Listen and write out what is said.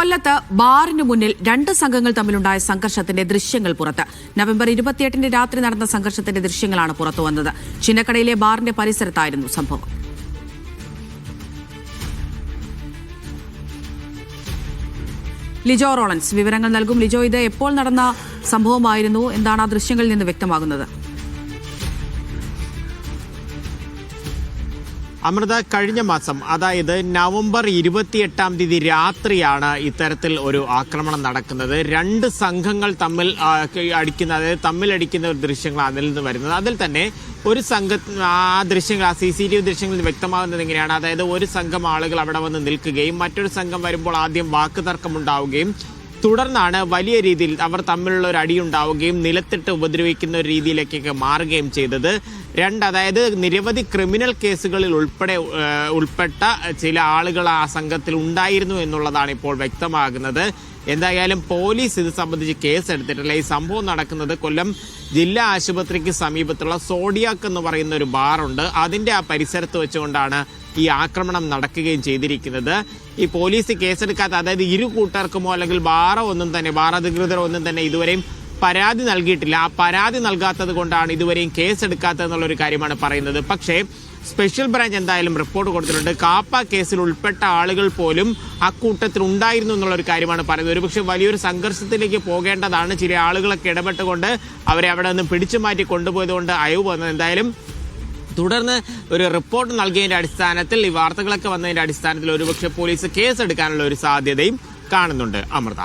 കൊല്ലത്ത് ബാറിന് മുന്നിൽ രണ്ട് സംഘങ്ങൾ തമ്മിലുണ്ടായ സംഘർഷത്തിന്റെ ദൃശ്യങ്ങൾ പുറത്ത്. നവംബർ ഇരുപത്തിയെട്ടിന് രാത്രി നടന്ന സംഘർഷത്തിന്റെ ദൃശ്യങ്ങളാണ് പുറത്തു വന്നത്. ചിന്നക്കടയിലെ ബാറിന്റെ പരിസരത്തായിരുന്നു സംഭവം. ലിജോ റോളൻസ് വിവരങ്ങൾ നൽകും. ലിജോ ഇത് എപ്പോൾ നടന്ന സംഭവമായിരുന്നു? എന്താണ് ആ ദൃശ്യങ്ങളിൽ നിന്ന് വ്യക്തമാകുന്നത്? അമൃത കഴിഞ്ഞ മാസം അതായത് നവംബർ ഇരുപത്തിയെട്ടാം തീയതി രാത്രിയാണ് ഇത്തരത്തിൽ ഒരു ആക്രമണം നടക്കുന്നത്. രണ്ട് സംഘങ്ങൾ തമ്മിൽ അടിക്കുന്ന അതായത് തമ്മിലടിക്കുന്ന ഒരു ദൃശ്യങ്ങൾ അതിൽ നിന്ന് വരുന്നത്. അതിൽ തന്നെ ഒരു സംഘ ആ ദൃശ്യങ്ങൾ ആ സി സി ടി വി ദൃശ്യങ്ങളിൽ വ്യക്തമാകുന്നത് എങ്ങനെയാണ് അതായത് ഒരു സംഘം ആളുകൾ അവിടെ വന്ന് നിൽക്കുകയും മറ്റൊരു സംഘം വരുമ്പോൾ ആദ്യം വാക്കുതർക്കം തർക്കമുണ്ടാവുകയും തുടർന്നാണ് വലിയ രീതിയിൽ അവർ തമ്മിലുള്ള ഒരു അടി ഉണ്ടാവുകയും നിലത്തിട്ട് ഉപദ്രവിക്കുന്ന ഒരു രീതിയിലേക്കൊക്കെ മാറുകയും ചെയ്തത്. രണ്ട് അതായത് നിരവധി ക്രിമിനൽ കേസുകളിൽ ഉൾപ്പെടെ ഉൾപ്പെട്ട ചില ആളുകൾ ആ സംഘത്തിൽ ഉണ്ടായിരുന്നു എന്നുള്ളതാണ് ഇപ്പോൾ വ്യക്തമാകുന്നത്. എന്തായാലും പോലീസ് ഇത് സംബന്ധിച്ച് കേസ് എടുത്തിട്ടില്ല ഈ സംഭവം നടക്കുന്നത് കൊല്ലം ജില്ലാ ആശുപത്രിക്ക് സമീപത്തുള്ള സോഡിയാക്ക് എന്ന് പറയുന്ന ഒരു ബാറുണ്ട്. അതിന്റെ ആ പരിസരത്ത് വെച്ചുകൊണ്ടാണ് ഈ ആക്രമണം നടക്കുകയും ചെയ്തിരിക്കുന്നത്. ഈ പോലീസ് കേസെടുക്കാത്ത അതായത് ഇരു കൂട്ടർക്കുമോ അല്ലെങ്കിൽ ബാറോ ഒന്നും തന്നെ ബാർ അധികൃതരോ ഒന്നും തന്നെ ഇതുവരെയും പരാതി നൽകിയിട്ടില്ല. ആ പരാതി നൽകാത്തത് കൊണ്ടാണ് ഇതുവരെയും കേസെടുക്കാത്തത് എന്നുള്ളൊരു കാര്യമാണ് പറയുന്നത്. പക്ഷേ സ്പെഷ്യൽ ബ്രാഞ്ച് എന്തായാലും റിപ്പോർട്ട് കൊടുത്തിട്ടുണ്ട്. കാപ്പ കേസിൽ ഉൾപ്പെട്ട ആളുകൾ പോലും അക്കൂട്ടത്തിൽ ഉണ്ടായിരുന്നു എന്നുള്ളൊരു കാര്യമാണ് പറയുന്നത്. ഒരുപക്ഷെ വലിയൊരു സംഘർഷത്തിലേക്ക് പോകേണ്ടതാണ് ചില ആളുകളൊക്കെ ഇടപെട്ടുകൊണ്ട് അവരെ അവിടെ നിന്ന് പിടിച്ചു മാറ്റി കൊണ്ടുപോയതുകൊണ്ട് അയവ് വന്നത്. എന്തായാലും തുടർന്ന് ഒരു റിപ്പോർട്ട് നൽകിയതിന്റെ അടിസ്ഥാനത്തിൽ ഈ വാർത്തകളൊക്കെ വന്നതിന്റെ അടിസ്ഥാനത്തിൽ ഒരുപക്ഷെ പോലീസ് കേസെടുക്കാനുള്ള ഒരു സാധ്യതയും കാണുന്നുണ്ട്. അമൃത.